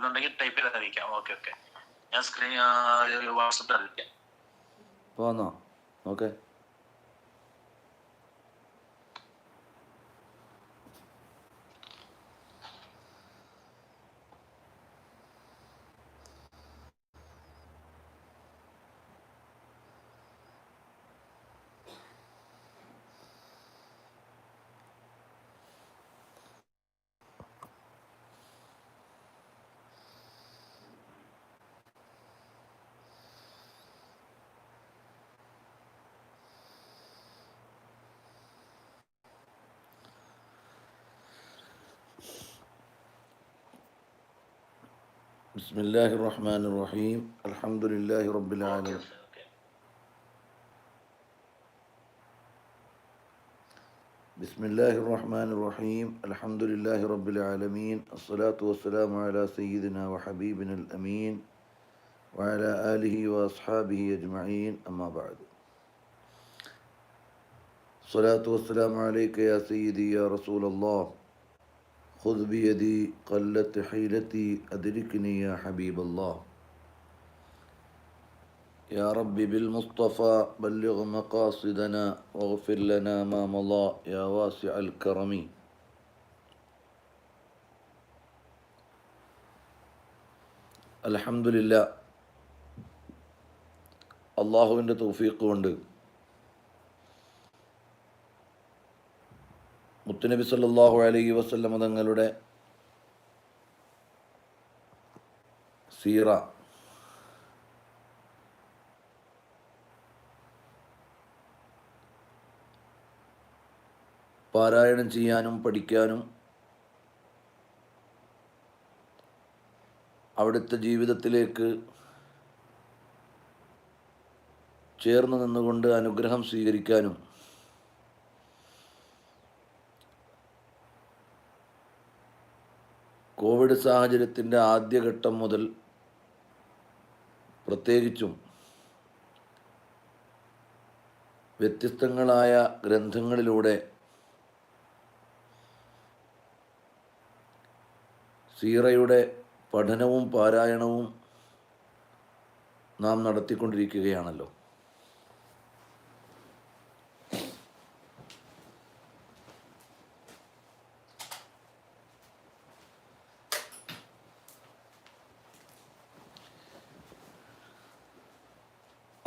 എന്നുണ്ടെങ്കിൽ ടൈപ്പ് ചെയ്ത് അറിയിക്കാം. ഓക്കെ ഓക്കെ ഞാൻ സ്ക്രീൻ വാട്സപ്പിൽ അറിയിക്കാം. പോന്നോ? ഓക്കെ بسم الله الرحمن الرحيم. الحمد لله رب العالمين. بسم الله الرحمن الرحيم. الحمد لله رب العالمين. الصلاة والسلام على سيدنا وحبيبنا الأمين وعلى آله وأصحابه أجمعين. أما بعد. الصلاة والسلام عليك يا سيدي يا رسول الله. خذ بيدي قلت حيلتي أدركني يا حبيب الله يا رب بالمصطفى بلغ مقاصدنا واغفر لنا ما مضى يا واسع الكرم الحمد لله അള്ളാഹുവിൻ്റെ തൗഫീഖ് കൊണ്ട് മുത്തുനബി സല്ലാഹു അലൈഹി വസല്ലമ തങ്ങളുടെ സീറ പാരായണം ചെയ്യാനും പഠിക്കാനും അവിടുത്തെ ജീവിതത്തിലേക്ക് ചേർന്ന് നിന്നുകൊണ്ട് അനുഗ്രഹം സ്വീകരിക്കാനും കോവിഡ് സാഹചര്യത്തിന്റെ ആദ്യഘട്ടം മുതൽ പ്രത്യേകിച്ചും വ്യത്യസ്തങ്ങളായ ഗ്രന്ഥങ്ങളിലൂടെ സീറയുടെ പഠനവും പാരായണവും നാം നടത്തിക്കൊണ്ടിരിക്കുകയാണല്ലോ.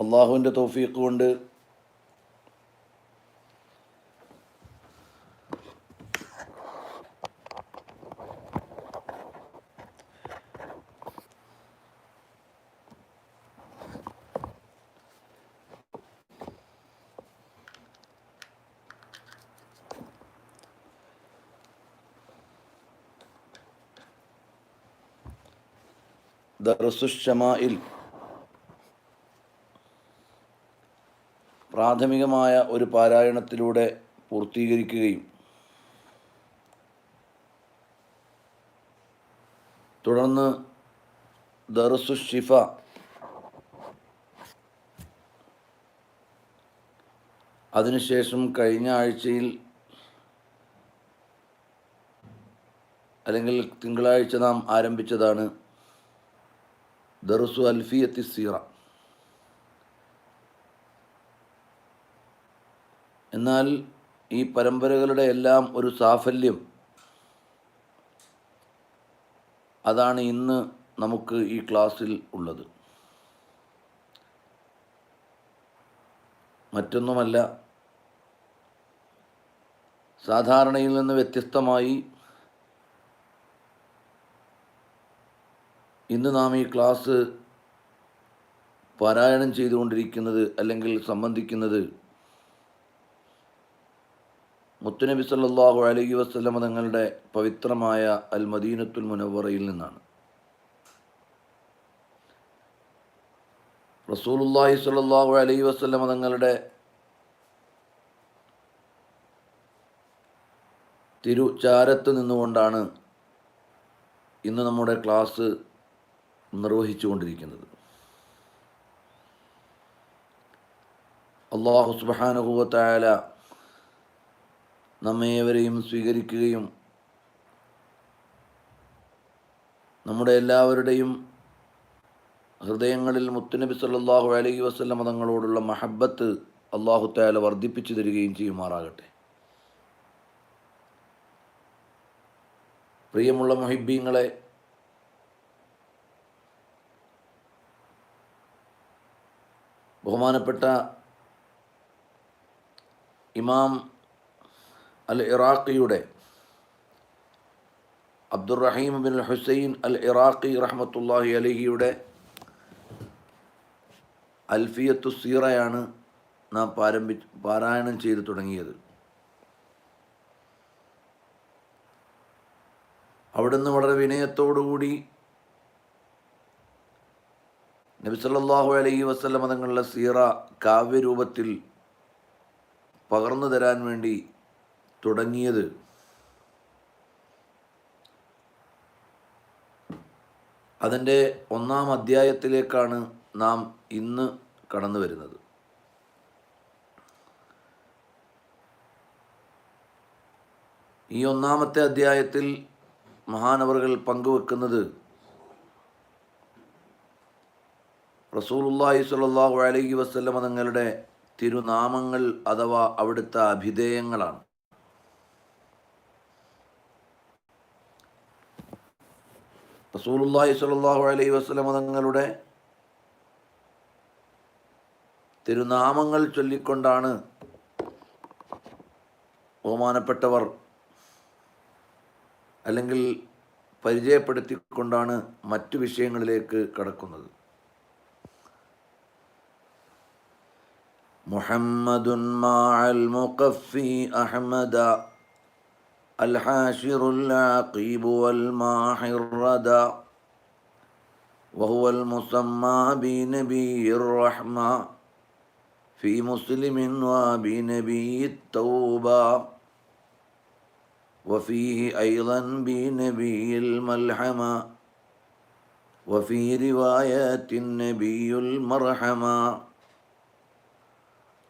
അള്ളാഹുവിന്റെ തോഫീക്ക് കൊണ്ട്. ദർസുഷമായിൽ പ്രാഥമികമായ ഒരു പാരായണത്തിലൂടെ പൂർത്തീകരിക്കുകയും തുടർന്ന് ദർസു ഷിഫ അതിനുശേഷം കഴിഞ്ഞ ആഴ്ചയിൽ അല്ലെങ്കിൽ തിങ്കളാഴ്ച നാം ആരംഭിച്ചതാണ് ദർസു അൽഫിയത്തി സീറ. എന്നാൽ ഈ പരമ്പരകളുടെ എല്ലാം ഒരു സാഫല്യം. അതാണ് ഇന്ന് നമുക്ക് ഈ ക്ലാസ്സിൽ ഉള്ളത്. മറ്റൊന്നുമല്ല സാധാരണയിൽ നിന്ന് വ്യത്യസ്തമായി ഇന്ന് നാം ഈ ക്ലാസ് പാരായണം ചെയ്തുകൊണ്ടിരിക്കുന്നത് അല്ലെങ്കിൽ സംബന്ധിക്കുന്നത് മുത്തുനബി സല്ലാഹു അലൈഹി വസ്ലമ തങ്ങളുടെ പവിത്രമായ അൽ മദീനത്തുൽ മുനവറയിൽ നിന്നാണ്. റസൂലുള്ളാഹി സല്ലാഹു അലൈഹി വസ്ലമ തങ്ങളുടെ തിരുചാരത്ത് നിന്നുകൊണ്ടാണ് ഇന്ന് നമ്മുടെ ക്ലാസ് നിർവഹിച്ചുകൊണ്ടിരിക്കുന്നത്. അള്ളാഹു സുബാനുഭവത്തായാല നമ്മേവരെയും സ്വീകരിക്കുകയും നമ്മുടെ എല്ലാവരുടെയും ഹൃദയങ്ങളിൽ മുത്തുനബി സല്ലാഹു അലൈഹി വസ്ലം തങ്ങളോടുള്ള മഹബത്ത് അള്ളാഹു താല വർദ്ധിപ്പിച്ചു തരികയും ചെയ്യുമാറാകട്ടെ. പ്രിയമുള്ള മൊഹിബീങ്ങളെ ബഹുമാനപ്പെട്ട ഇമാം അൽ ഇറാഖിയുടെ Abdurrahim bin Hussain al Iraqi റഹ്മത്തുല്ലാഹി അലഹിയുടെ അൽഫിയത്തു സീറയാണ് നാം പാരമ്പി പാരായണം ചെയ്തു തുടങ്ങിയത്. അവിടുന്ന് വളരെ വിനയത്തോടുകൂടി നബിസല്ലാഹു അലൈഹി വസല്ലമ തങ്ങളുടെ സീറ കാവ്യരൂപത്തിൽ പകർന്നു തരാൻ വേണ്ടി തുടങ്ങിയത്. അതിന്റെ ഒന്നാം അധ്യായത്തിലേക്കാണ് നാം ഇന്ന് കടന്നു വരുന്നത്. ഈ ഒന്നാമത്തെ അധ്യായത്തിൽ മഹാനവറുകൾ പങ്കുവെക്കുന്നത് റസൂലുള്ളാഹി സ്വല്ലല്ലാഹു അലൈഹി വസല്ലമ തങ്ങളുടെ തിരുനാമങ്ങൾ അഥവാ അവിടുത്തെ അഭിധേയങ്ങളാണ്. റസൂലുള്ളാഹി സ്വല്ലല്ലാഹു അലൈഹി വസല്ലമ തങ്ങളുടെ തിരുനാമങ്ങൾ ചൊല്ലിക്കൊണ്ടാണ് ബഹുമാനപ്പെട്ടവർ അല്ലെങ്കിൽ പരിചയപ്പെടുത്തിക്കൊണ്ടാണ് മറ്റു വിഷയങ്ങളിലേക്ക് കടക്കുന്നത്. മുഹമ്മദുൻ മാഅൽ മുഖഫി അഹ്മദ الحاشر العقيب والماحي الردى وهو المسمى بنبي الرحمة في مسلم وبنبي التوبة وفيه أيضا بنبي الملحمة وفي روايات النبي المرحمة.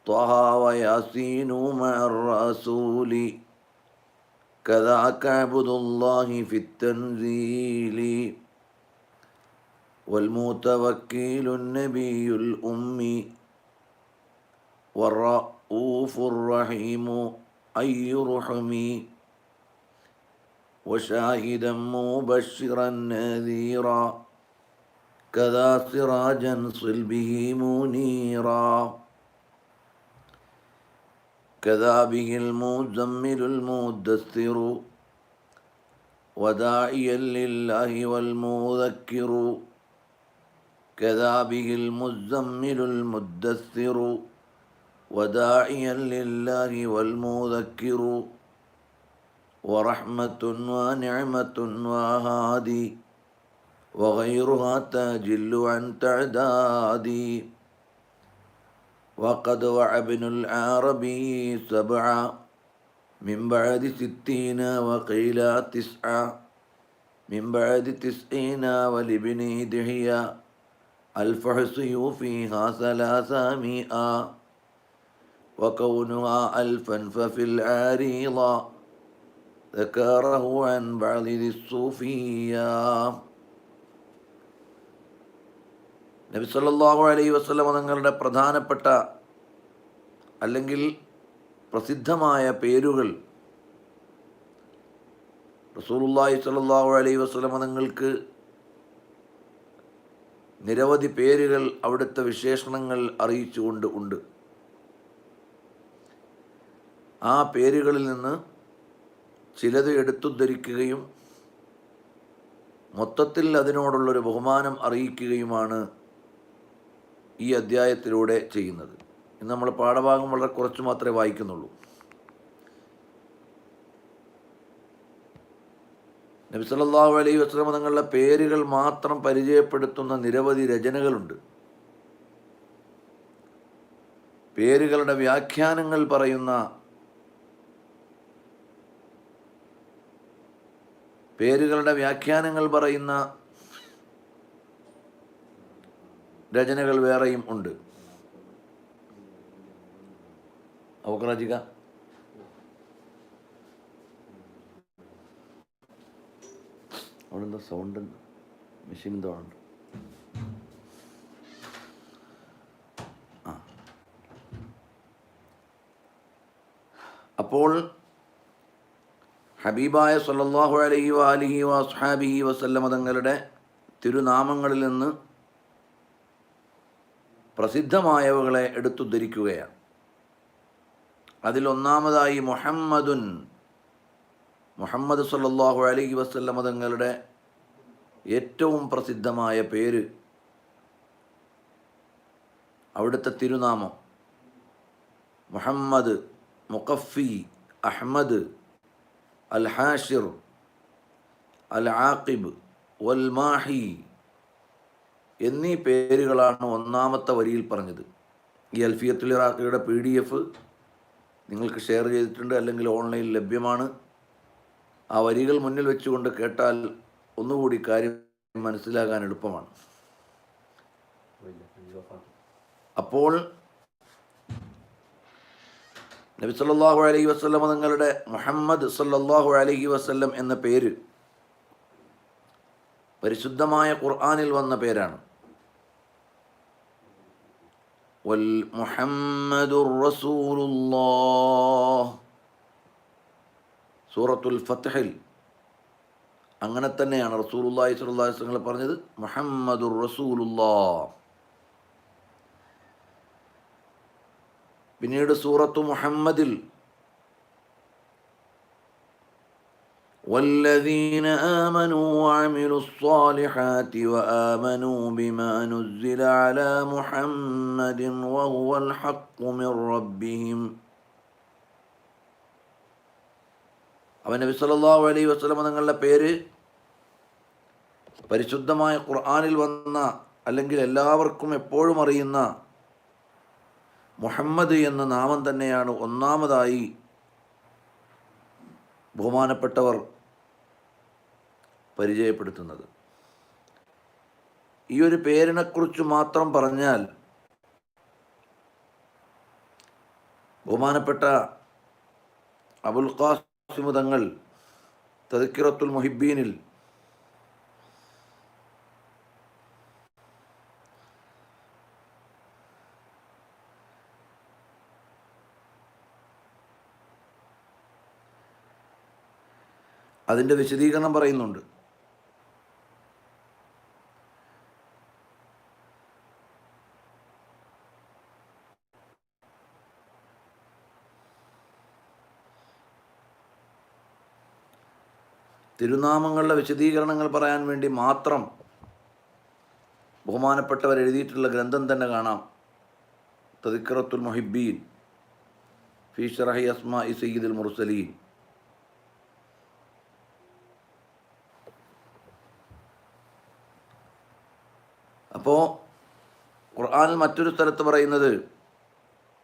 طه وياسين مع الرسول كذاك عبد الله في التنزيل. والمتوكل النبي الأمي والرؤوف الرحيم أي رحمي. وشاهدا مبشرا نذيرا. كذا سراجا صل به منيرا. كذا به المزمل المدثر وداعيا لله والمذكر. كذا به المزمل المدثر وداعيا لله والمذكر. ورحمة ونعمة وهادي وغيرها تجل عن تعدادي. وقد وعى ابن العربي سبعا من بعد ستين وقيل تسعة من بعد تسعين ولابن دحيا الفحصي فيها ثلاثمائة وكونها ألفا ففي العريضة ذكره عن بعض ذي നബി സല്ലല്ലാഹു അലൈഹി വസല്ലമ തങ്ങളുടെ പ്രധാനപ്പെട്ട അല്ലെങ്കിൽ പ്രസിദ്ധമായ പേരുകൾ റസൂലുള്ളാഹി സ്വല്ലല്ലാഹു അലൈ വസ്ലമ തങ്ങൾക്ക് നിരവധി പേരുകൾ അവിടുത്തെ വിശേഷണങ്ങൾ അറിയിച്ചുകൊണ്ട് ഉണ്ട്. ആ പേരുകളിൽ നിന്ന് ചിലത് എടുത്തുദ്ധരിക്കുകയും മൊത്തത്തിൽ അതിനോടുള്ളൊരു ബഹുമാനം അറിയിക്കുകയുമാണ് ഈ അധ്യായത്തിലൂടെ ചെയ്യുന്നത്. ഇന്ന് നമ്മൾ പാഠഭാഗം വളരെ കുറച്ച് മാത്രമേ വായിക്കുന്നുള്ളൂ. നബി സല്ലല്ലാഹു അലൈഹി വസല്ലം തങ്ങളുടെ പേരുകൾ മാത്രം പരിചയപ്പെടുത്തുന്ന നിരവധി രചനകളുണ്ട്. പേരുകളുടെ വ്യാഖ്യാനങ്ങൾ പറയുന്ന പേരുകളുടെ വ്യാഖ്യാനങ്ങൾ പറയുന്ന രചനകൾ വേറെയും ഉണ്ട്. അവക്രാജിക അവിടെന്താ സൗണ്ട് മെഷീൻ എന്തോ ഉണ്ട് അപ്പോൾ ഹബീബായ സല്ലാഹു അലഹി വാലിഹി വസ്ഹാബിഹി വസല്ലമ തങ്ങളുടെ തിരുനാമങ്ങളിൽ നിന്ന് പ്രസിദ്ധമായവകളെ എടുത്തുദ്ധരിക്കുകയാണ്. അതിലൊന്നാമതായി മുഹമ്മദുൻ മുഹമ്മദ് സല്ലാഹു അലൈഹി വസല്ലമ തങ്ങളുടെ ഏറ്റവും പ്രസിദ്ധമായ പേര് അവിടുത്തെ തിരുനാമം. മുഹമ്മദ് മുഖഫി അഹ്മദ് അൽ ഹാഷിർ അൽ ആക്കിബ് വൽ മാഹി എന്നീ പേരുകളാണ് ഒന്നാമത്തെ വരിയിൽ പറഞ്ഞത്. ഈ അൽഫിയത്തുൽ ഇറാഖിയുടെ പി ഡി എഫ് നിങ്ങൾക്ക് ഷെയർ ചെയ്തിട്ടുണ്ട് അല്ലെങ്കിൽ ഓൺലൈനിൽ ലഭ്യമാണ്. ആ വരികൾ മുന്നിൽ വെച്ചുകൊണ്ട് കേട്ടാൽ ഒന്നുകൂടി കാര്യം മനസ്സിലാകാൻ എളുപ്പമാണ്. അപ്പോൾ നബി സല്ലല്ലാഹു അലൈഹി വസ്ലം തങ്ങളുടെ മുഹമ്മദ് സല്ലാഹു അലൈഹി വസല്ലം എന്ന പേര് പരിശുദ്ധമായ ഖുർആാനിൽ വന്ന പേരാണ്. വൽ മുഹമ്മദുർ റസൂലുള്ളാഹ്. സൂറത്തുൽ ഫത്ഹിൽ. അങ്ങനെ തന്നെയാണ് റസൂലുല്ലാഹി സ്വല്ലല്ലാഹു വസല്ലം പറഞ്ഞത് മുഹമ്മദുർ റസൂലുള്ളാഹ്. പിന്നീട് സൂറത്തു മുഹമ്മദിൽ والذين آمنوا وعملوا الصالحات وآمنوا بما نزل على محمد وهو الحق من ربهم അവൻ നബി സല്ലല്ലാഹു അലൈഹി വസല്ലം തങ്ങളുടെ പേര് പരിശുദ്ധമായ ഖുർആനിൽ വന്ന അല്ലെങ്കിൽ എല്ലാവർക്കും എപ്പോഴും അറിയുന്ന മുഹമ്മദ് എന്ന നാമം തന്നെയാണ് ഒന്നാമതായി ബഹുമാനപ്പെട്ടവർ പരിചയപ്പെടുത്തുന്നത്. ഈ ഒരു പേരിനെക്കുറിച്ച് മാത്രം പറഞ്ഞാൽ ബഹുമാനപ്പെട്ട അബുൽ ഖാസിം തങ്ങൾ തദക്കിറത്തുൽ മുഹിബീനിൽ അതിന്റെ വിശദീകരണം പറയുന്നുണ്ട്. തിരുനാമങ്ങളുടെ വിശദീകരണങ്ങൾ പറയാൻ വേണ്ടി മാത്രം ബഹുമാനപ്പെട്ടവർ എഴുതിയിട്ടുള്ള ഗ്രന്ഥം തന്നെ കാണാം. തദിക്കറത്തുൽ മൊഹിബീൻ ഫീ ഷറഹി അസ്മ ഇ സയ്യിദുൽ മുർസലീൻ. അപ്പോൾ ഖുർആാനിൽ മറ്റൊരു സ്ഥലത്ത് പറയുന്നത്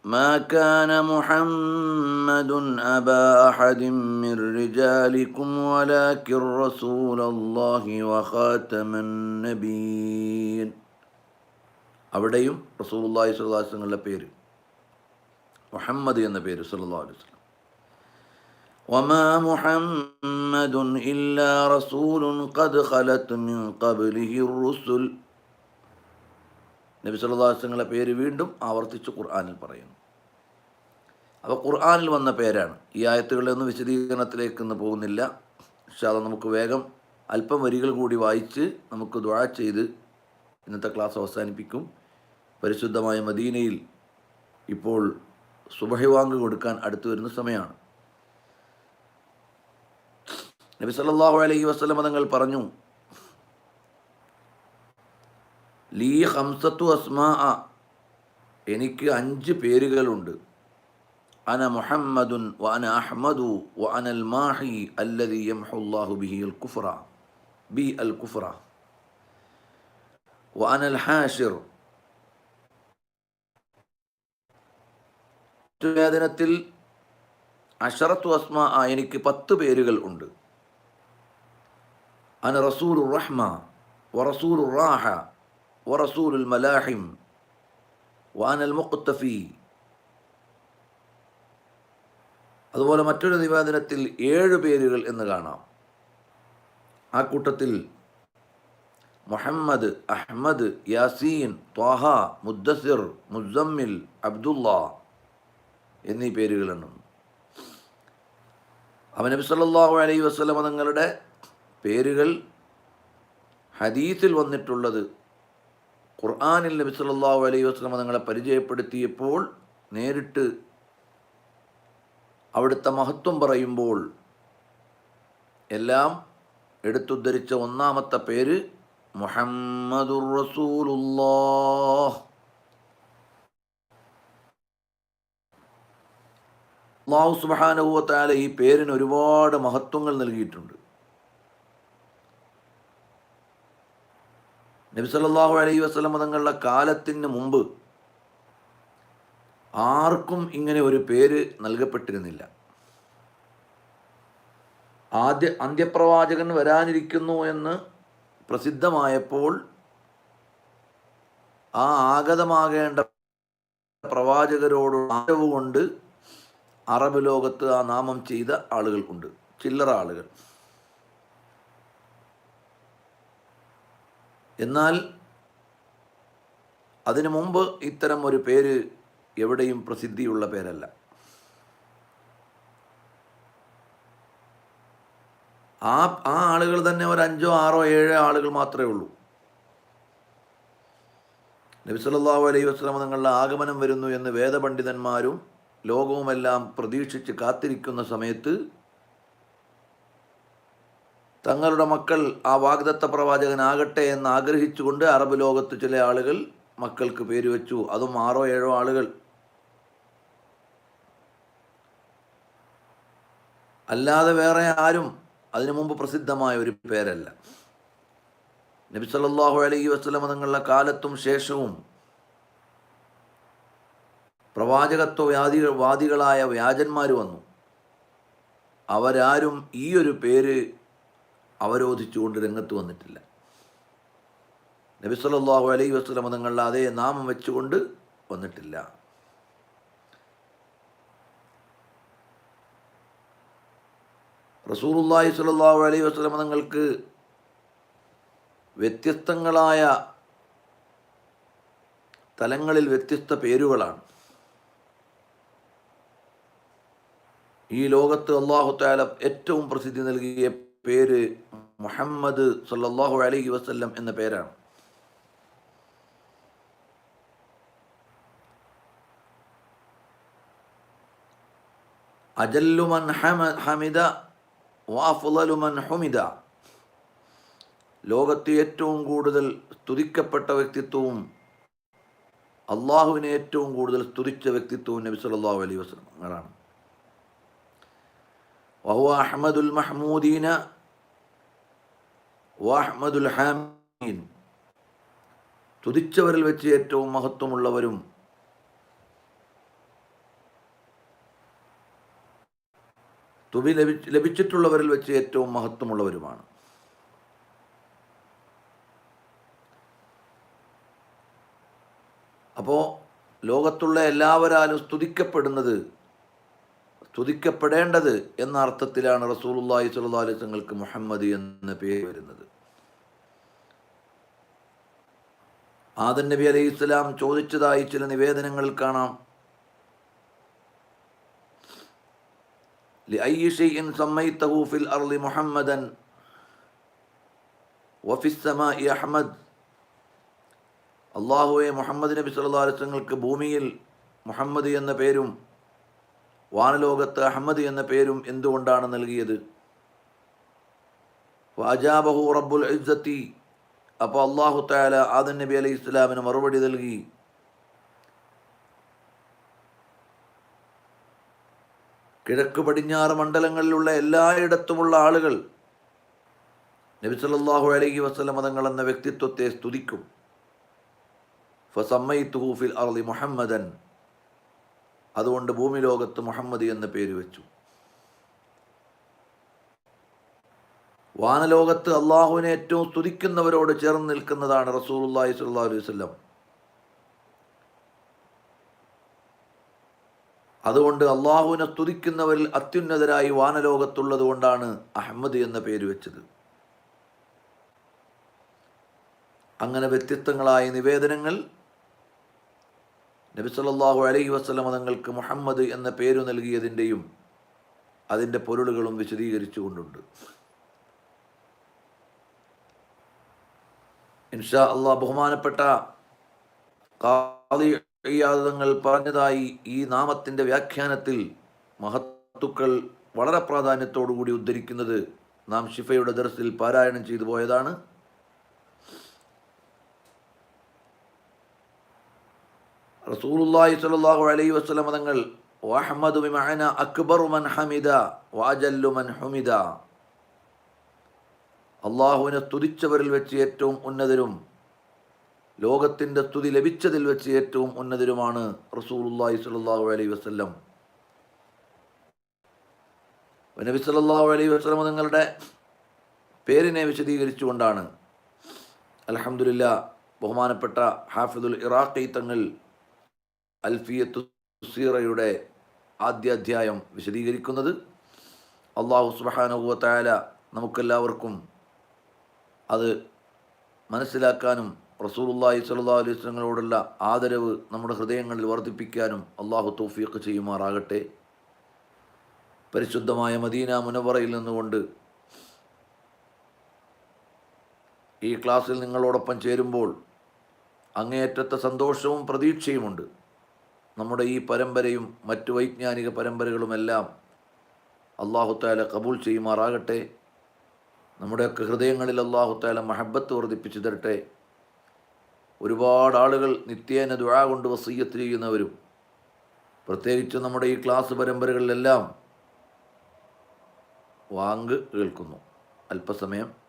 ما كان محمد أبا أحد من رجالكم ولكن رسول الله وخاتم النبيين അവിടെയും റസൂലുള്ളാഹി സ്വല്ലല്ലാഹു അലൈഹി വസല്ലമയുടെ പേര് മുഹമ്മദ് എന്ന പേര് സല്ലല്ലാഹു അലൈഹി വസല്ലം وما محمد إلا رسول قد خلت من قبله الرسل നബി സല്ലാസ്ലങ്ങളെ പേര് വീണ്ടും ആവർത്തിച്ച് ഖുർആാനിൽ പറയുന്നു. അപ്പോൾ ഖുർആാനിൽ വന്ന പേരാണ്. ഈ ആയത്തുകളിലൊന്നും വിശദീകരണത്തിലേക്ക് ഇന്ന് പോകുന്നില്ല. പക്ഷേ അത് നമുക്ക് വേഗം അല്പം വരികൾ കൂടി വായിച്ച് നമുക്ക് ദ്വാ ചെയ്ത് ഇന്നത്തെ ക്ലാസ് അവസാനിപ്പിക്കും. പരിശുദ്ധമായ മദീനയിൽ ഇപ്പോൾ സുബഹിവാങ്ക് കൊടുക്കാൻ അടുത്തു വരുന്ന സമയമാണ്. നബി സല്ലല്ലാഹു അലൈഹി വസ്ലമതങ്ങൾ പറഞ്ഞു ലീ ഹംസത്തു അസ്മാ എനിക്ക് അഞ്ച് പേരുകളുണ്ട്. അന മുഹമ്മദുൻ വ അന അഹ്മദു വ അനൽ മാഹി അല്ലദി യംഹുല്ലാഹു ബിഹി അൽ കുഫ്ര ബി അൽ കുഫ്ര വ അനൽ ഹാഷിർ. വേദനത്തിൽ അഷറത്തു അസ്മാ എനിക്ക് പത്ത് പേരുകൾ ഉണ്ട്. അന റസൂൽ റഹ്മ വ റസൂൽ റാഹ ورسول الملاحم وأنا المقتفي അതുപോലെ മറ്റൊരു നിവേദനത്തിൽ ഏഴ് പേരുകൾ എന്ന് കാണാം ആ കൂട്ടത്തിൽ മുഹമ്മദ് അഹ്മദ് യാസീൻ ത്വാഹ മുദ്ദസിർ മുസമ്മിൽ അബ്ദുള്ള എന്നീ പേരുകളെണ്ണം അവൻ നബി സല്ലല്ലാഹു അലൈഹി വസല്ലമ തങ്ങളുടെ പേരുകൾ ഹദീസിൽ വന്നിട്ടുള്ളത് ഖുർആനിൽ നബി സല്ലാഹു അലൈഹി വസ്ലമ തങ്ങളെ പരിചയപ്പെടുത്തിയപ്പോൾ നേരിട്ട് അവിടുത്തെ മഹത്വം പറയുമ്പോൾ എല്ലാം എടുത്തുദ്ധരിച്ച ഒന്നാമത്തെ പേര് മുഹമ്മദുർ റസൂലുല്ലാഹ് അള്ളാഹു സുബാനുഭവത്താല ഈ പേരിന് ഒരുപാട് മഹത്വങ്ങൾ നൽകിയിട്ടുണ്ട്. നബി സല്ലല്ലാഹു അലൈഹി വസ്ലം തങ്ങളുടെ കാലത്തിന് മുമ്പ് ആർക്കും ഇങ്ങനെ ഒരു പേര് നൽകപ്പെട്ടിരുന്നില്ല. ആദ്യ അന്ത്യപ്രവാചകൻ വരാനിരിക്കുന്നു എന്ന് പ്രസിദ്ധമായപ്പോൾ ആ ആഗതമാകേണ്ട പ്രവാചകരോട് ആദരവുകൊണ്ട് അറബ് ലോകത്ത് ആ നാമം ചെയ്ത ആളുകൾക്കുണ്ട്. ചില്ലറ ആളുകൾ. എന്നാൽ അതിനു മുമ്പ് ഇത്തരം ഒരു പേര് എവിടെയും പ്രസിദ്ധിയുള്ള പേരല്ല. ആ ആ ആളുകൾ തന്നെ ഒരു അഞ്ചോ ആറോ ഏഴോ ആളുകൾ മാത്രമേ ഉള്ളൂ. നബി സല്ലല്ലാഹു അലൈഹി വസല്ലം തങ്ങളുടെ ആഗമനം വരുന്നു എന്ന് വേദപണ്ഡിതന്മാരും ലോകവുമെല്ലാം പ്രതീക്ഷിച്ച് കാത്തിരിക്കുന്ന സമയത്ത് തങ്ങളുടെ മക്കൾ ആ വാഗ്ദത്ത പ്രവാചകനാകട്ടെ എന്ന് ആഗ്രഹിച്ചുകൊണ്ട് അറബ് ലോകത്ത് ചില ആളുകൾ മക്കൾക്ക് പേര് വെച്ചു. അതും ആറോ ഏഴോ ആളുകൾ. അല്ലാതെ വേറെ ആരും അതിനു മുമ്പ് പ്രസിദ്ധമായ ഒരു പേരല്ല. നബി സല്ലാഹു അലൈഹി വസ്ലമ തങ്ങളുടെ കാലത്തും ശേഷവും പ്രവാചകത്വ വ്യാധി വാദികളായ വ്യാജന്മാർ വന്നു. അവരാരും ഈ ഒരു പേര് അവരോധിച്ചുകൊണ്ട് രംഗത്ത് വന്നിട്ടില്ല. നബി സല്ലാഹു അലൈഹി വസ്ലം തങ്ങളുടെ അതേ നാമം വെച്ചുകൊണ്ട് വന്നിട്ടില്ല. റസൂറുല്ലാഹി സ്വല്ലല്ലാഹു അലൈഹി വസ്ലം തങ്ങൾക്ക് വ്യത്യസ്തങ്ങളായ തലങ്ങളിൽ വ്യത്യസ്ത പേരുകളാണ്. ഈ ലോകത്ത് അള്ളാഹു ഏറ്റവും പ്രസിദ്ധി നൽകിയ പേര് മുഹമ്മദ് സല്ലാഹു അലൈഹി വസ്ല്ലം എന്ന പേരാണ്. അജല്ലുമൻ ഹമ ഹമിദ വാഫുലലുമൻ ഹുമിദ. ലോകത്ത് ഏറ്റവും കൂടുതൽ സ്തുതിക്കപ്പെട്ട വ്യക്തിത്വവും അള്ളാഹുവിനെ ഏറ്റവും കൂടുതൽ സ്തുതിച്ച വ്യക്തിത്വവും നബി സല്ലാഹു അലൈഹി വസല്ലം വഹു അഹ്മദുൽ മഹ്മൂദീന വഅഹ്മദുൽ ഹാമീൻ. തുതിച്ചവരിൽ വെച്ച് ഏറ്റവും മഹത്വമുള്ളവരും ലഭി ലഭിച്ചിട്ടുള്ളവരിൽ വെച്ച് ഏറ്റവും മഹത്വമുള്ളവരുമാണ്. അപ്പോൾ ലോകത്തുള്ള എല്ലാവരാലും സ്തുതിക്കപ്പെടുന്നത് സ്തുതിക്കപ്പെടേണ്ടത് എന്ന അർത്ഥത്തിലാണ് റസൂലുള്ളാഹി സ്വല്ലല്ലാഹു അലൈഹി വസല്ലങ്ങൾക്ക് മുഹമ്മദ് എന്ന പേര് വരുന്നത് ആദൻ നബി അലൈഹി ഇസ്ലാം ചോദിച്ചതായി ചില നിവേദനങ്ങളിൽ കാണാം لأي شيء سميته في الأرض محمدا وفي السماء أحمد അള്ളാഹുവെ മുഹമ്മദ് നബി സല്ലല്ലാഹു അലൈഹി വസല്ലങ്ങൾക്ക് ഭൂമിയിൽ മുഹമ്മദ് എന്ന പേരും വാനലോകത്ത് അഹമ്മദ് എന്ന പേരും എന്തുകൊണ്ടാണ് നൽകിയത്? വാജാബഹു റബ്ബുൽ ഇസ്സത്തി. അപ്പോൾ അള്ളാഹു താല ആദൻ നബി അലൈഹി ഇസ്ലാമിന് മറുപടി നൽകി. കിഴക്ക് പടിഞ്ഞാറ് മണ്ഡലങ്ങളിലുള്ള എല്ലായിടത്തുമുള്ള ആളുകൾ നബി സല്ലല്ലാഹു അലൈഹി വസ്ലം മതങ്ങൾ എന്ന വ്യക്തിത്വത്തെ സ്തുതിക്കും. ഫസമ്മൈ ഫിൽ അർളി മുഹമ്മദൻ. അതുകൊണ്ട് ഭൂമി ലോകത്ത് മുഹമ്മദ് എന്ന പേര് വെച്ചു. വാനലോകത്ത് അള്ളാഹുവിനെ ഏറ്റവും സ്തുതിക്കുന്നവരോട് ചേർന്ന് നിൽക്കുന്നതാണ് റസൂലുള്ളാഹി സ്വല്ലല്ലാഹു അലൈഹി വല്ലം അതുകൊണ്ട് അള്ളാഹുവിനെ സ്തുതിക്കുന്നവരിൽ അത്യുന്നതരായി വാനലോകത്തുള്ളത് കൊണ്ടാണ് അഹമ്മദ് എന്ന പേര് വെച്ചത്. അങ്ങനെ വ്യത്യസ്തങ്ങളായ നിവേദനങ്ങൾ നബി സല്ലല്ലാഹു അലൈഹി വസല്ലമ തങ്ങൾക്ക് മുഹമ്മദ് എന്ന പേരു നൽകിയതിന്റെയും അതിന്റെ പൊരുളുകളും വിശദീകരിച്ചു കൊണ്ടുണ്ട് ഇൻഷാ അള്ളാഹ് ബഹുമാനപ്പെട്ട ഖാദി ഇയാദ് തങ്ങൾ പറഞ്ഞതായി ഈ നാമത്തിന്റെ വ്യാഖ്യാനത്തിൽ മഹത്തുക്കൾ വളരെ പ്രാധാന്യത്തോടുകൂടി ഉദ്ധരിക്കുന്നത് നാം ഷിഫയുടെ ദർസിൽ പാരായണം ചെയ്തു പോയതാണ്. റസൂലുള്ളാഹി സ്വല്ലല്ലാഹു അലൈഹി വസല്ലം തങ്ങൾ വഅഹ്മദു ബിമഅന അക്ബറു മൻ ഹമിദ വഅജല്ലു മൻ ഹുമിദ. അള്ളാഹുവിനെ സ്തുതിച്ചവരിൽ വെച്ച് ഏറ്റവും ഉന്നതരും ലോകത്തിന്റെ സ്തുതി ലഭിച്ചതിൽ വെച്ച് ഏറ്റവും ഉന്നതരുമാണ് റസൂലുള്ളാഹി സ്വല്ലല്ലാഹു അലൈഹി വസല്ലം. നബി സല്ലല്ലാഹു അലൈഹി വസല്ലം നിങ്ങളുടെ പേരിനെ വിശദീകരിച്ചുകൊണ്ടാണ് അൽഹംദുലില്ല ബഹുമാനപ്പെട്ട ഹാഫിദുൽ ഇറാഖി തങ്ങൾ അൽഫിയത്തു സീറയുടെ ആദ്യ അധ്യായം വിശദീകരിക്കുന്നത് അള്ളാഹു സുബാനുഭവത്തായ നമുക്കെല്ലാവർക്കും അത് മനസ്സിലാക്കാനും റസൂലുള്ളാഹി സല്ലാ അലൈഹി വസല്ലമയോടുള്ള ആദരവ് നമ്മുടെ ഹൃദയങ്ങളിൽ വർദ്ധിപ്പിക്കാനും അള്ളാഹു തൗഫീഖ് ചെയ്യുമാറാകട്ടെ. പരിശുദ്ധമായ മദീന മുനവറയിൽ നിന്നുകൊണ്ട് ഈ ക്ലാസ്സിൽ നിങ്ങളോടൊപ്പം ചേരുമ്പോൾ അങ്ങേയറ്റത്തെ സന്തോഷവും പ്രതീക്ഷയുമുണ്ട്. നമ്മുടെ ഈ പരമ്പരയും മറ്റു വൈജ്ഞാനിക പരമ്പരകളുമെല്ലാം അള്ളാഹുത്താല കബൂൾ ചെയ്യുമാറാകട്ടെ. നമ്മുടെയൊക്കെ ഹൃദയങ്ങളിൽ അള്ളാഹുത്താല മഹബത്ത് വർദ്ധിപ്പിച്ചു തരട്ടെ. ഒരുപാട് ആളുകൾ നിത്യേന ദുഴ കൊണ്ട് വസീയത്ത് ചെയ്യുന്നവരും പ്രത്യേകിച്ച് നമ്മുടെ ഈ ക്ലാസ് പരമ്പരകളിലെല്ലാം വാങ്ക് കേൾക്കുന്നു. അല്പസമയം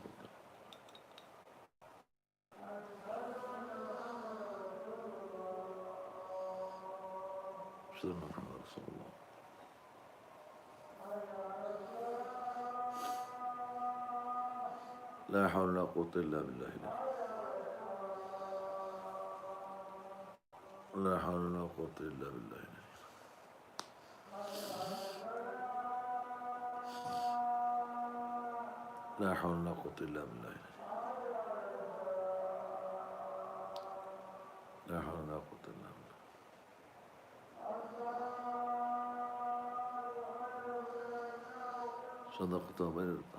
حول ولا قوة إلا بالله. لا حول ولا قوة إلا بالله. لا حول ولا قوة إلا بالله. لا حول ولا قوة إلا بالله. صدقت وبررت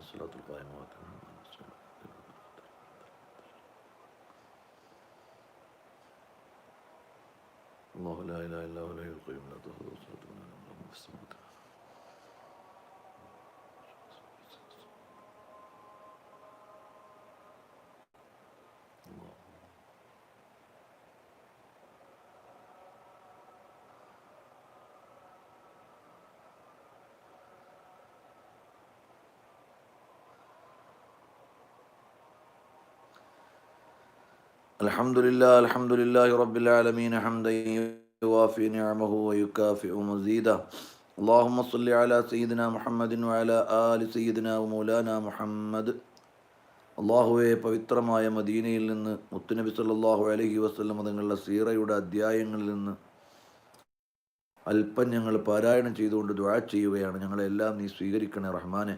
والصلاة القائمة وأتم الله لا إله إلا هو الحي القيوم. لا تأخذه سنة ولا نوم. له في السماوات الحمد لله الحمد لله رب العالمين حمدا يوافي نعمه ويكافئ مزيدا اللهم صل على سيدنا محمد وعلى آل سيدنا ومولانا മുഹമ്മദ് അള്ളാഹുവെ പവിത്രമായ മദീനയിൽ നിന്ന് മുത്തുനബി സല്ലല്ലാഹു അലൈഹി വസല്ലം തങ്ങളുടെ സീറയുടെ അധ്യായങ്ങളിൽ നിന്ന് അല്പം ഞങ്ങൾ പാരായണം ചെയ്തുകൊണ്ട് ദുആ ചെയ്യുകയാണ് ഞങ്ങളെല്ലാം നീ സ്വീകരിക്കണേ റഹ്മാനെ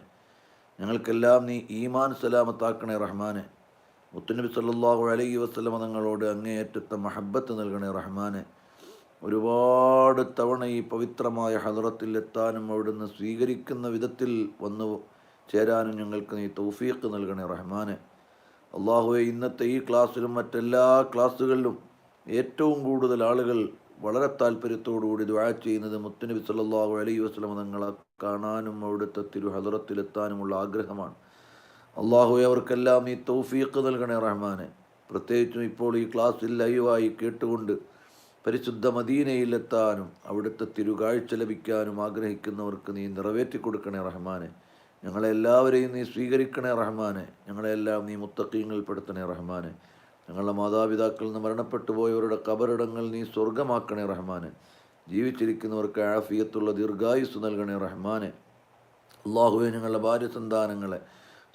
ഞങ്ങൾക്കെല്ലാം നീ ഈമാൻ സലാമത്താക്കണേ റഹ്മാനെ മുത്തുനബി സല്ലാഹു അലൈഹി വസ്ലമ തങ്ങളോട് അങ്ങേയറ്റത്തെ മഹബത്ത് നൽകണേ റഹ്മാനെ. ഒരുപാട് തവണ ഈ പവിത്രമായ ഹദറത്തിൽ എത്താനും അവിടുന്ന് സ്വീകരിക്കുന്ന വിധത്തിൽ വന്ന് ചേരാനും ഞങ്ങൾക്ക് നീ തൗഫീഖ് നൽകണേ റഹ്മാനെ. അള്ളാഹുവെ ഇന്നത്തെ ഈ ക്ലാസ്സിലും മറ്റെല്ലാ ക്ലാസ്സുകളിലും ഏറ്റവും കൂടുതൽ ആളുകൾ വളരെ താല്പര്യത്തോടുകൂടി ദുആ ചെയ്യുന്നത് മുത്തുനബി സല്ലാഹു അലൈഹി വസ്ലമ തങ്ങളെ കാണാനും അവിടുത്തെ തിരു ഹദറത്തിലെത്താനുമുള്ള ആഗ്രഹമാണ്. അള്ളാഹുവെ അവർക്കെല്ലാം ഈ തൗഫീഖ് നൽകണേ റഹ്മാനെ. പ്രത്യേകിച്ചും ഇപ്പോൾ ഈ ക്ലാസ്സിൽ ലൈവായി കേട്ടുകൊണ്ട് പരിശുദ്ധ മദീനയിലെത്താനും അവിടുത്തെ തിരുകാഴ്ച ലഭിക്കാനും ആഗ്രഹിക്കുന്നവർക്ക് നീ നിറവേറ്റി കൊടുക്കണേ റഹ്മാനെ. ഞങ്ങളെല്ലാവരെയും നീ സ്വീകരിക്കണേ റഹ്മാനെ. ഞങ്ങളെല്ലാം നീ മുത്തക്കീങ്ങളിൽപ്പെടുത്തണേ റഹ്മാനെ. ഞങ്ങളുടെ മാതാപിതാക്കളിൽ നിന്ന് മരണപ്പെട്ടു പോയവരുടെ കബറിടങ്ങൾ നീ സ്വർഗമാക്കണേ റഹ്മാനെ. ജീവിച്ചിരിക്കുന്നവർക്ക് ആഫിയത്തുള്ള ദീർഘായുസ് നൽകണേ റഹ്മാനെ. അള്ളാഹുവെ ഞങ്ങളുടെ ഭാര്യ സന്താനങ്ങളെ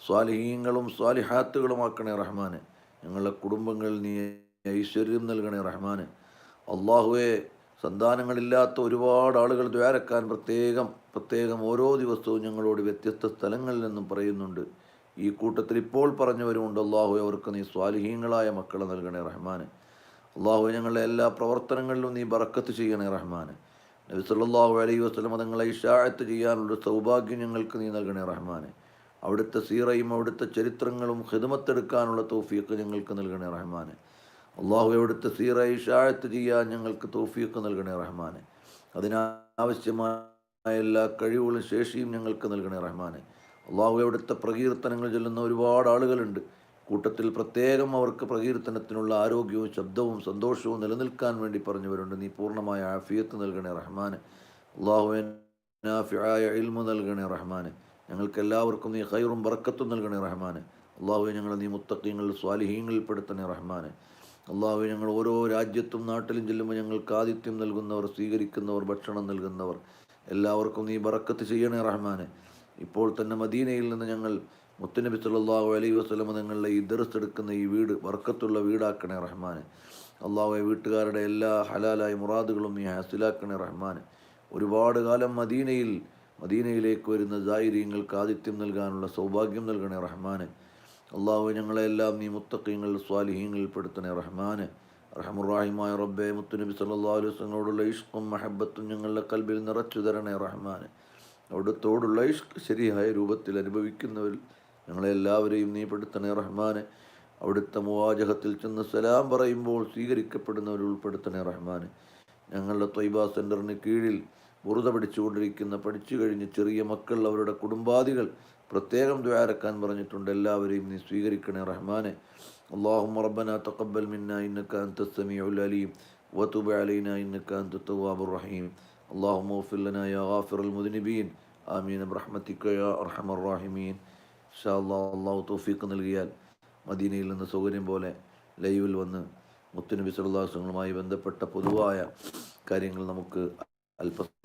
സ്വാലിഹീങ്ങളും സ്വാലിഹാത്തുകളുമാക്കണേ റഹ്മാന്. ഞങ്ങളുടെ കുടുംബങ്ങളിൽ നീ ഐശ്വര്യം നൽകണേ റഹ്മാന്. അള്ളാഹുവെ സന്താനങ്ങളില്ലാത്ത ഒരുപാട് ആളുകൾ ദ്വാരക്കാൻ പ്രത്യേകം പ്രത്യേകം ഓരോ ദിവസവും ഞങ്ങളോട് വ്യത്യസ്ത സ്ഥലങ്ങളിൽ നിന്നും പറയുന്നുണ്ട്. ഈ കൂട്ടത്തിൽ ഇപ്പോൾ പറഞ്ഞവരുമുണ്ട് അള്ളാഹു അവർക്ക് നീ സ്വാലിഹീങ്ങളായ മക്കളെ നൽകണേ റഹ്മാന്. അള്ളാഹു ഞങ്ങളുടെ എല്ലാ പ്രവർത്തനങ്ങളിലും നീ ബറക്കത്ത് ചെയ്യണേ റഹ്മാന്. നബി സല്ലല്ലാഹു അലൈഹി വസല്ലം തങ്ങളെ ഇഷാഴത്ത് ചെയ്യാനുള്ള സൗഭാഗ്യം ഞങ്ങൾക്ക് നീ നൽകണേ റഹ്മാനെ. അവിടുത്തെ സീറയും അവിടുത്തെ ചരിത്രങ്ങളും ഹിദമത്തെടുക്കാനുള്ള തോഫിയൊക്കെ ഞങ്ങൾക്ക് നൽകണേ റഹ്മാനെ. അള്ളാഹു അവിടുത്തെ സീറ ഇഷാഴത്ത് ചെയ്യാൻ ഞങ്ങൾക്ക് തോഫിയൊക്കെ നൽകണേ റഹ്മാനെ. അതിനാവശ്യമായ എല്ലാ കഴിവുകളും ശേഷിയും ഞങ്ങൾക്ക് നൽകണേ റഹ്മാനെ. അള്ളാഹു അവിടുത്തെ പ്രകീർത്തനങ്ങൾ ചൊല്ലുന്ന ഒരുപാട് ആളുകളുണ്ട്. കൂട്ടത്തിൽ പ്രത്യേകം അവർക്ക് പ്രകീർത്തനത്തിനുള്ള ആരോഗ്യവും ശബ്ദവും സന്തോഷവും നിലനിൽക്കാൻ വേണ്ടി പറഞ്ഞവരുണ്ട്. നീ പൂർണമായ ആഫിയത്ത് നൽകണേ റഹ്മാനെ. അള്ളാഹുവിനാഫിയായ ഇൽമു നൽകണേ റഹ്മാനെ. ഞങ്ങൾക്ക് എല്ലാവർക്കും നീ ഹൈറും ബർക്കത്തും നൽകണേ റഹ്മാന്. അള്ളാഹുവെ ഞങ്ങളെ നീ മുത്തക്കീങ്ങളിൽ സ്വാലിഹീങ്ങളിൽ പെടുത്തണേ റഹ്മാനെ. അള്ളാഹുവെ ഞങ്ങൾ ഓരോ രാജ്യത്തും നാട്ടിലും ചെല്ലുമ്പോൾ ഞങ്ങൾക്ക് ആതിഥ്യം നൽകുന്നവർ സ്വീകരിക്കുന്നവർ ഭക്ഷണം നൽകുന്നവർ. എല്ലാവർക്കും നീ ബറക്കത്ത് ചെയ്യണേ റഹ്മാന്. ഇപ്പോൾ തന്നെ മദീനയിൽ നിന്ന് ഞങ്ങൾ മുത്തനബി സല്ലാഹു അലൈഹി വസ്ലമ നിങ്ങളുടെ ഈ ദർസ് എടുക്കുന്ന ഈ വീട് വറക്കത്തുള്ള വീടാക്കണേ റഹ്മാന്. അള്ളാഹുവെ വീട്ടുകാരുടെ എല്ലാ ഹലാലായ മുറാദുകളും നീ ഹാസിലാക്കണേ റഹ്മാന്. ഒരുപാട് കാലം മദീനയിൽ മദീനയിലേക്ക് വരുന്ന ജായിരിങ്ങൾക്ക് ആതിഥ്യം നൽകാനുള്ള സൗഭാഗ്യം നൽകണേ റഹ്മാന്. അള്ളാഹു ഞങ്ങളെല്ലാം നീ മുത്തക്കീങ്ങൾ സ്വാലിഹീങ്ങളിൽ പെടുത്തണേ റഹ്മാനെ. റഹമുറാഹിമായ റബ്ബെ മുത്തുനബി വസല്ലമയോടുള്ള ഇഷ്കും മഹബത്തും ഞങ്ങളുടെ കൽബിൽ നിറച്ചു തരണേ റഹ്മാന്. അവിടുത്തോടുള്ള ഇഷ്ക് ശരിയായ രൂപത്തിൽ അനുഭവിക്കുന്നവരിൽ ഞങ്ങളെല്ലാവരെയും നീ പെടുത്തണേ റഹ്മാന്. അവിടുത്തെ മുവാജഹത്തിൽ ചെന്ന് സലാം പറയുമ്പോൾ സ്വീകരിക്കപ്പെടുന്നവരുൾപ്പെടുത്തണേ റഹ്മാനെ. ഞങ്ങളുടെ ത്വയ്ബ സെന്ററിന് കീഴിൽ വെറുതെ പഠിച്ചുകൊണ്ടിരിക്കുന്ന പഠിച്ചു കഴിഞ്ഞ് ചെറിയ മക്കൾ അവരുടെ കുടുംബാദികൾ പ്രത്യേകം ദ്വാരക്കാൻ പറഞ്ഞിട്ടുണ്ട്. എല്ലാവരെയും നീ സ്വീകരിക്കണേ റഹ്മാനെ. അള്ളാഹു മറബന തക്കബൽ മിന്ന ഇന്നക്ക അന്ത സമീഉൽ അലീം. വതുബ് അലീന ഇന്നക്ക അന്ത റഹീം. അള്ളാഹു മൗഫിർ ലനാ മുദിനിബീൻ മുദ്നിബീൻ. ആമീൻ. റഹ്മത്തിക്ക യാ അർഹമർ റാഹിമീൻ. ഇൻഷാ അള്ളാഹു തൗഫീഖ് നൽകിയാൽ മദീനയിൽ നിന്ന് സൗകര്യം പോലെ ലൈവിൽ വന്ന് മുത്തുനബി സല്ലാസുങ്ങളുമായി ബന്ധപ്പെട്ട പൊതുവായ കാര്യങ്ങൾ നമുക്ക് അല്പം